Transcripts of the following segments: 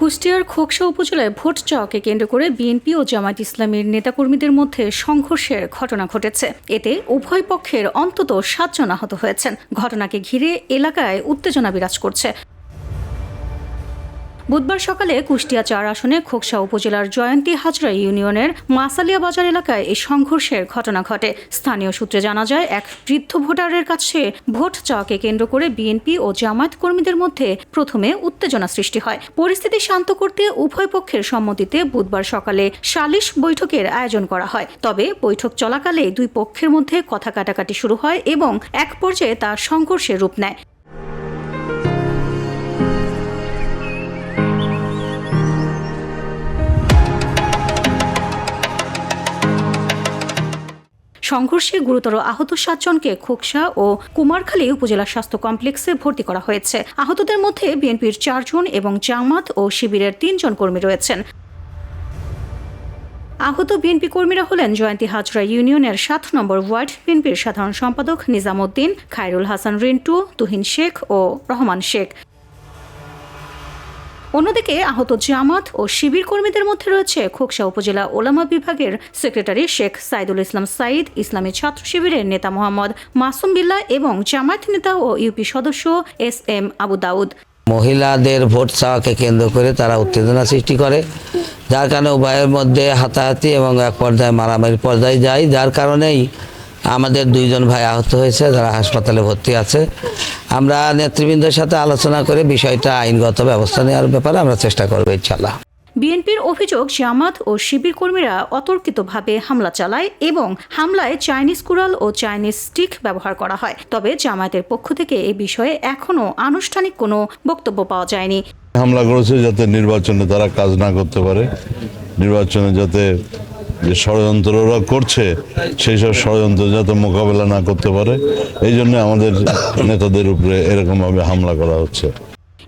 কুষ্টিয়ার খোকসা উপজেলায় ভোট চাওয়াকে কেন্দ্র করে বিএনপি ও জামায়াত ইসলামের নেতাকর্মীদের মধ্যে সংঘর্ষের ঘটনা ঘটেছে। এতে উভয় পক্ষের অন্তত সাতজন আহত হয়েছেন। ঘটনাকে ঘিরে এলাকায় উত্তেজনা বিরাজ করছে। বুধবার সকালে কুষ্টিয়া চার আসনে খোকসা উপজেলার জয়ন্তী হাজরা ইউনিয়নের মাসালিয়া বাজার এলাকায় এই সংঘর্ষের ঘটনা ঘটে। স্থানীয় সূত্রে জানা যায়, এক বৃদ্ধ ভোটারের কাছে ভোট চাওয়াকে কেন্দ্র করে বিএনপি ও জামায়াত কর্মীদের মধ্যে প্রথমে উত্তেজনা সৃষ্টি হয়। পরিস্থিতি শান্ত করতে উভয় পক্ষের সম্মতিতে বুধবার সকালে সালিশ বৈঠকের আয়োজন করা হয়। তবে বৈঠক চলাকালে দুই পক্ষের মধ্যে কথা কাটাকাটি শুরু হয় এবং এক পর্যায়ে তা সংঘর্ষের রূপ নেয়। সংঘর্ষে গুরুতর আহত সাতজনকে খোকসা ও কুমারখালী উপজেলা স্বাস্থ্য কমপ্লেক্সে ভর্তি করা হয়েছে। আহতদের মধ্যে বিএনপির চারজন এবং জামাত ও শিবিরের তিনজন কর্মী রয়েছেন। আহত বিএনপি কর্মীরা হলেন জয়ন্তী হাজরা ইউনিয়নের সাত নম্বর ওয়ার্ড বিএনপির সাধারণ সম্পাদক নিজামুদ্দিন, খায়রুল হাসান রিন্টু, তুহিন শেখ ও রহমান শেখ। অন্যদিকে আহত জামাত ও শিবির কর্মীদের মধ্যে রয়েছে খোকসা উপজেলা ওলামা বিভাগের সেক্রেটারি শেখ সাইদুল ইসলাম সাইদ, ইসলামী ছাত্র শিবিরের নেতা মোহাম্মদ মাসুম বিল্লাহ এবং জামায়াত নেতা ও ইউপি সদস্য এস এম আবু দাউদ। মহিলাদের ভোট চাওয়াকে কেন্দ্র করে তারা উত্তেজনা সৃষ্টি করে, যার কারণে উভয়ের মধ্যে হাতাহাতি এবং এক পর্যায়ে মারামারি পর্যায়ে যায়, যার কারণেই আমাদের দুইজন ভাই আহত হয়েছে, যারা হাসপাতালে ভর্তি আছে। আমরা নেতৃবৃন্দের সাথে আলোচনা করে বিষয়টা আইনগত ব্যবস্থা নেওয়ার ব্যাপারে আমরা চেষ্টা করব ইনশাল্লাহ বিএনপির অভিযোগ জামাত ও শিবির কর্মীরা অতর্কিতভাবে হামলা চালায় এবং হামলায় চাইনিজ কুড়াল ও চাইনিজ স্টিক ব্যবহার করা হয়। তবে জামায়াতের পক্ষ থেকে এ বিষয়ে এখনও আনুষ্ঠানিক কোনো বক্তব্য পাওয়া যায়নি। হামলা করেছে যাতে নির্বাচনে তারা কাজ না করতে পারে। নির্বাচনে যাতে যে ষড়যন্ত্ররা করছে, সেই সব ষড়যন্ত্র যাতে মোকাবেলা না করতে পারে, এই জন্য আমাদের নেতাদের উপরে এরকমভাবে হামলা করা হচ্ছে।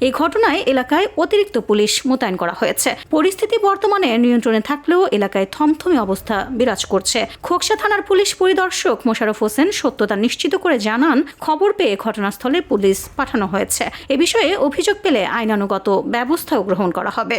এই ঘটনায় এলাকায় অতিরিক্ত পুলিশ মোতায়েন করা হয়েছে। পরিস্থিতি বর্তমানে নিয়ন্ত্রণে থাকলেও এলাকায় থমথমে অবস্থা বিরাজ করছে। খোকসা থানার পুলিশ পরিদর্শক মোশারফ হোসেন সত্যতা নিশ্চিত করে জানান, খবর পেয়ে ঘটনাস্থলে পুলিশ পাঠানো হয়েছে। এ বিষয়ে অভিযোগ পেলে আইনানুগত ব্যবস্থাও গ্রহণ করা হবে।